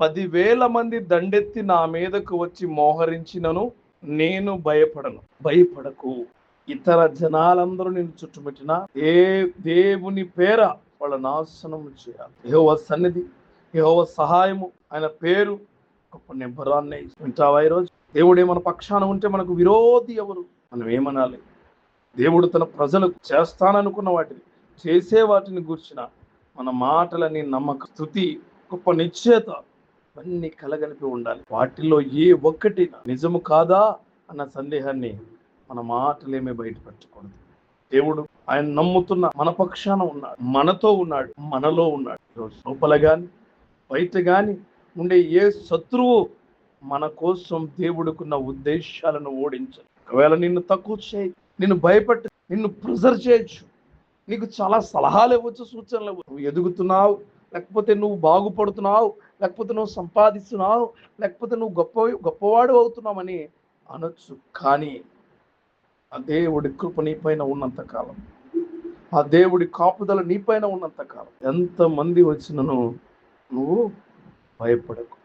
పదివేల మంది దండెత్తి నా మీదకు వచ్చి మోహరించినను నేను భయపడను. భయపడకు. ఇతర జనాలందరూ నేను చుట్టుముట్టిన ఏ దేవుని పేర వాళ్ళ నాశనం చేయాలి. యహోవ సన్నిధి యహోవ సహాయము ఆయన పేరు గొప్ప నిబ్బరాన్ని వింటావా ఈరోజు? దేవుడే మన పక్షాన ఉంటే మనకు విరోధి ఎవరు? మనం ఏమనాలి? దేవుడు తన ప్రజలకు చేస్తాననుకున్న వాటిని చేసే వాటిని గూర్చిన మన మాటలని నమ్మక స్థుతి గొప్ప నిశ్చేత అన్ని కలగలిపి ఉండాలి. వాటిల్లో ఏ ఒక్కటి నిజము కాదా అన్న సందేహాన్ని మన మాటలేమే బయటపెట్టకూడదు. దేవుడు ఆయన నమ్ముతున్న మన పక్షాన ఉన్నాడు. మనతో ఉన్నాడు. మనలో ఉన్నాడు. లోపల గాని బయట గాని ఉండే ఏ శత్రువు మన కోసం దేవుడుకున్న ఉద్దేశాలను ఓడించదు. ఒకవేళ నిన్ను తక్కువ చేయి నిన్ను భయపెట్టు నిన్ను ప్రిజర్వ్ చేయొచ్చు. నీకు చాలా సలహాలు ఇవ్వచ్చు సూచనలు ఇవ్వచ్చు. నువ్వు ఎదుగుతున్నావు లేకపోతే నువ్వు బాగుపడుతున్నావు లేకపోతే నువ్వు సంపాదిస్తున్నావు లేకపోతే నువ్వు గొప్ప గొప్పవాడు అవుతున్నావని అనొచ్చు. కానీ ఆ దేవుడి కృప నీపైన ఉన్నంత కాలం. ఆ దేవుడి కాపుదల నీపైన ఉన్నంత కాలం. ఎంతమంది వచ్చినను నువ్వు భయపడకు.